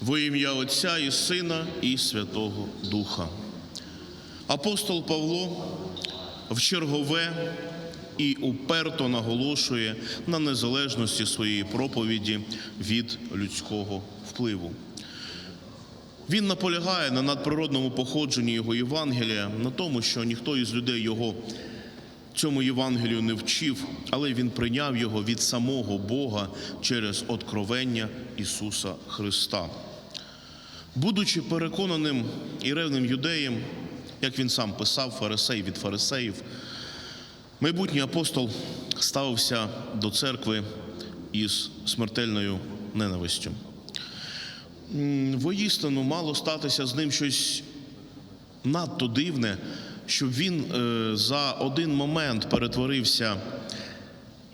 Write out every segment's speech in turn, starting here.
Во ім'я Отця і Сина, і Святого Духа. Апостол Павло в чергове і уперто наголошує на незалежності своєї проповіді від людського впливу. Він наполягає на надприродному походженні його Євангелія, на тому, що ніхто із людей його цьому Євангелію не вчив, але він прийняв його від самого Бога через откровення Ісуса Христа. Будучи переконаним і ревним юдеєм, як він сам писав, фарисей від фарисеїв, майбутній апостол ставився до церкви із смертельною ненавистю. Воістину мало статися з ним щось надто дивне, щоб він е, за один момент перетворився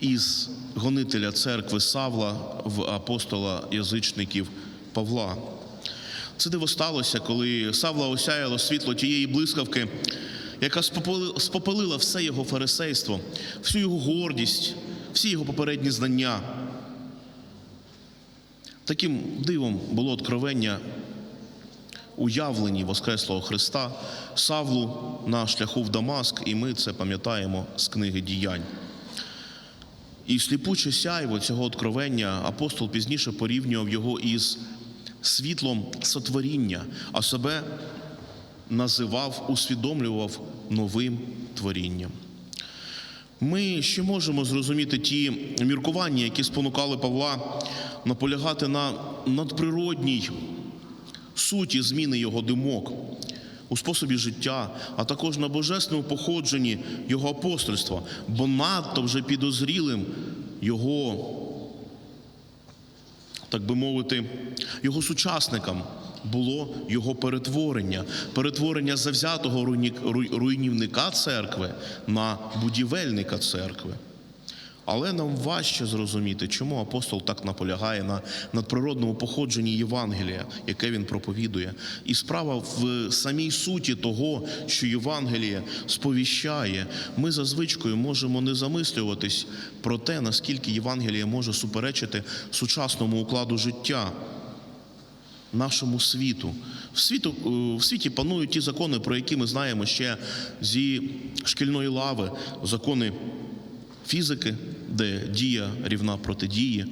із гонителя церкви Савла в апостола язичників Павла. Це диво сталося, коли Савла осяяло світло тієї блискавки, яка спопелила все його фарисейство, всю його гордість, всі його попередні знання. Таким дивом було откровення уявлені Воскреслого Христа Савлу на шляху в Дамаск, і ми це пам'ятаємо з книги діянь. І сліпуче сяйво цього откровення апостол пізніше порівнював його із світлом сотворіння, а себе називав, усвідомлював новим творінням. Ми ще можемо зрозуміти ті міркування, які спонукали Павла наполягати на надприродній суті зміни його думок у способі життя, а також на божественному походженні його апостольства, бо надто вже підозрілим його, так би мовити, його сучасникам було його перетворення, перетворення завзятого руйні- руйнівника церкви на будівельника церкви. Але нам важче зрозуміти, чому апостол так наполягає на надприродному походженні Євангелія, яке він проповідує. І справа в самій суті того, що Євангеліє сповіщає. Ми за звичкою можемо не замислюватись про те, наскільки Євангеліє може суперечити сучасному укладу життя. Нашому світу. В, світу. е, в світі панують ті закони, про які ми знаємо ще зі шкільної лави, закони фізики, де дія рівна проти дії,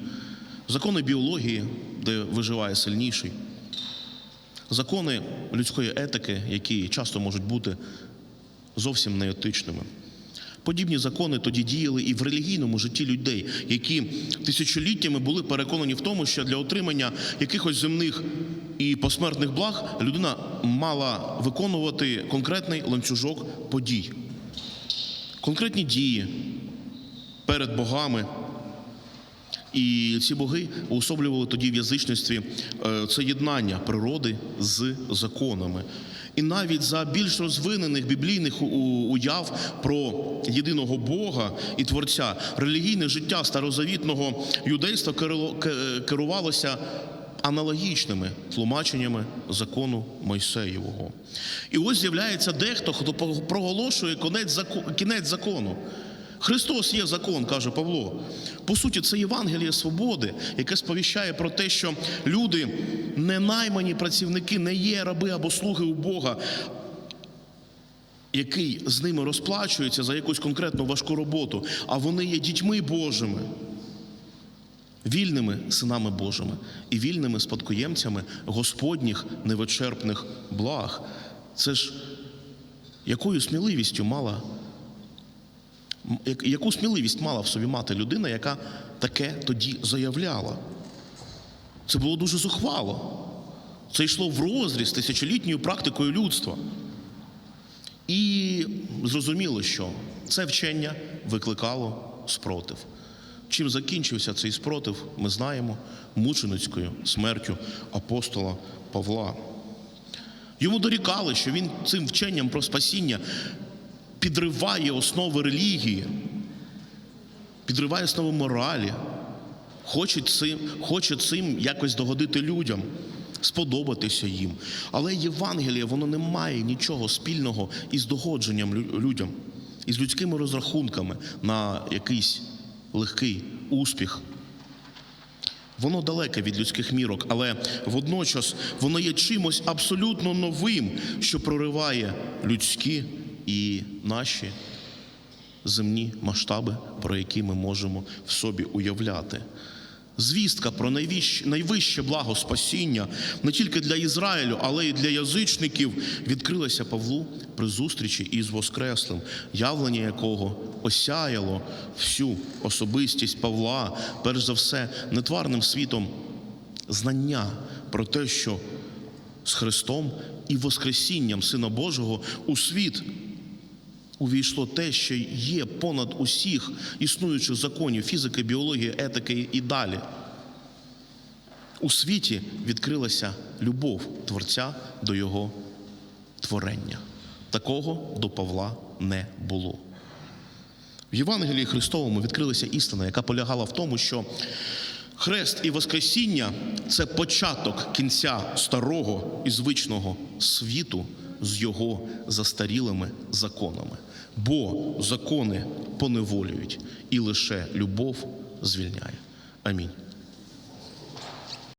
закони біології, де виживає сильніший, закони людської етики, які часто можуть бути зовсім неетичними. Подібні закони тоді діяли і в релігійному житті людей, які тисячоліттями були переконані в тому, що для отримання якихось земних і посмертних благ людина мала виконувати конкретний ланцюжок подій, конкретні дії, перед богами. І ці боги уособлювали тоді в язичництві е, це єднання природи з законами. І навіть за більш розвинених біблійних уяв про єдиного Бога і Творця релігійне життя старозавітного юдейства керувалося аналогічними тлумаченнями закону Мойсеєвого. І ось з'являється дехто, хто проголошує кінець закону. Христос є закон, каже Павло. По суті, це Євангеліє свободи, яке сповіщає про те, що люди, не наймані працівники, не є раби або слуги у Бога, який з ними розплачується за якусь конкретну важку роботу, а вони є дітьми Божими, вільними синами Божими і вільними спадкоємцями Господніх невичерпних благ. Це ж якою сміливістю мала Яку сміливість мала в собі мати людина, яка таке тоді заявляла? Це було дуже зухвало. Це йшло в розріз тисячолітньою практикою людства. І зрозуміло, що це вчення викликало спротив. Чим закінчився цей спротив, ми знаємо мученицькою смертю апостола Павла. Йому дорікали, що він цим вченням про спасіння підриває основи релігії, підриває основи моралі, хоче цим, хоче цим якось догодити людям, сподобатися їм. Але Євангеліє, воно не має нічого спільного із догодженням людям, із людськими розрахунками на якийсь легкий успіх. Воно далеке від людських мірок, але водночас воно є чимось абсолютно новим, що прориває людські і наші земні масштаби, про які ми можемо в собі уявляти. Звістка про найвище, благо спасіння не тільки для Ізраїлю, але й для язичників відкрилася Павлу при зустрічі із Воскреслим, явлення якого осяяло всю особистість Павла, перш за все, нетварним світом знання про те, що з Христом і Воскресінням Сина Божого у світ увійшло те, що є понад усіх існуючих законів фізики, біології, етики і далі. У світі відкрилася любов Творця до його творення. Такого до Павла не було. В Євангелії Христовому відкрилася істина, яка полягала в тому, що хрест і Воскресіння це початок кінця старого і звичного світу з його застарілими законами. Бо закони поневолюють, і лише любов звільняє. Амінь.